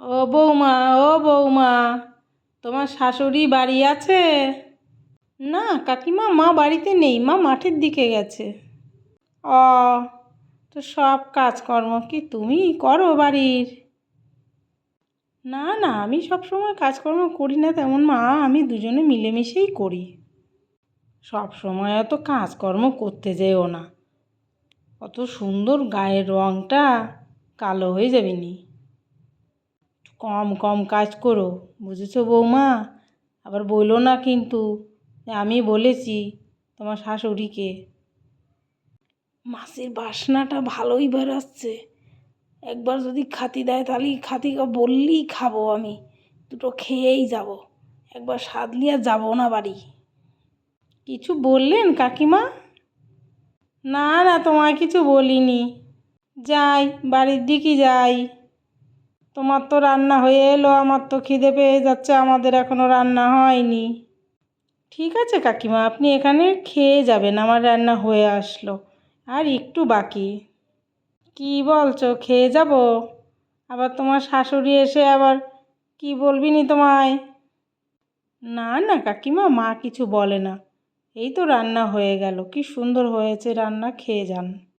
ও বৌমা ও বৌমা, তোমার শাশুড়ি বাড়ি আছে? না, কাকিমা মা বাড়িতে নেই, মা মাঠের দিকে গেছে। অ তো সব কাজকর্ম কি তুমি করো বাড়ির? না না, আমি সব সময় কাজকর্ম করি না, তেমন মা, আমি দুজনে মিলেমিশেই করি। সব সময় অত কাজকর্ম করতে যেও না। অত সুন্দর গায়ের রঙটা কালো হয়ে যাবে নি। কম কম কাজ করো। বুঝেছ বৌমা? আবার বলো না কিন্তু আমি বলেছি তোমার শাশুড়িকে। মাছের বাসনাটা ভালোই বেরোচ্ছে। একবার যদি খাতি দেয় তাহলে খাতি বললেই খাব আমি। দুটো খেয়েই যাব। একবার স্বাদ নিয়ে যাব না বাড়ি। কিছু বললেন কাকিমা? না না, তোমায় কিছু বলিনি। যাই, বাড়ির দিকে যাই। তোমার তো রান্না হয়ে এলো, আমার তো খিদে পেয়ে যাচ্ছে, আমাদের এখনও রান্না হয়নি। ঠিক আছে কাকিমা, আপনি এখানে খেয়ে যাবেন, আমার রান্না হয়ে আসলো। আর একটু বাকি। কি বলছো, খেয়ে যাব? আবার তোমার শাশুড়ি এসে আবার কি বলবি নি তোমায়? না না কাকিমা, মা কিছু বলে না। এই তো রান্না হয়ে গেল, কি সুন্দর হয়েছে রান্না, খেয়ে যান।